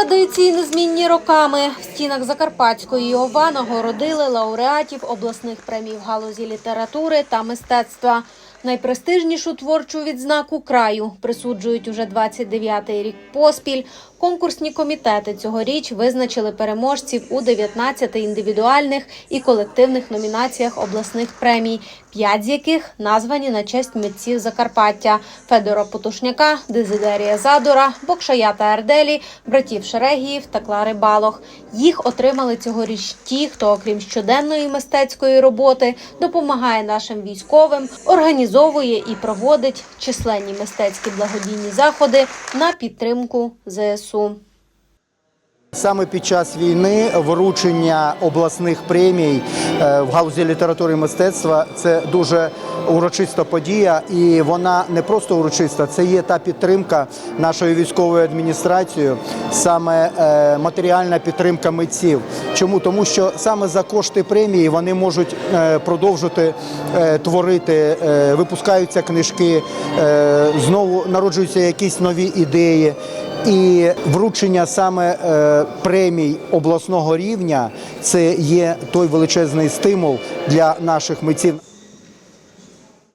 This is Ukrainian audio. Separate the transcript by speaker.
Speaker 1: Традиції незмінні роками. В стінах Закарпатської ОВА нагородили лауреатів обласних премій в галузі літератури та мистецтва. Найпрестижнішу творчу відзнаку краю присуджують уже 29-й рік поспіль. Конкурсні комітети цьогоріч визначили переможців у 19 індивідуальних і колективних номінаціях обласних премій, п'ять з яких названі на честь митців Закарпаття Федора Потушняка, Дезидерія Задора, Бокшая та Ерделі, братів Шерегіїв та Клари Балох. Їх отримали цьогоріч ті, хто, окрім щоденної мистецької роботи, допомагає нашим військовим, організовує і проводить численні мистецькі благодійні заходи на підтримку ЗСУ.
Speaker 2: Саме під час війни вручення обласних премій е, в галузі літератури і мистецтва це дуже урочиста подія, і вона не просто урочиста, це є та підтримка нашою військовою адміністрацією, саме е, матеріальна підтримка митців. Чому тому, що саме за кошти премії вони можуть е, продовжити е, творити, е, випускаються книжки, знову народжуються якісь нові ідеї. І вручення саме премій обласного рівня це є той величезний стимул для наших митців.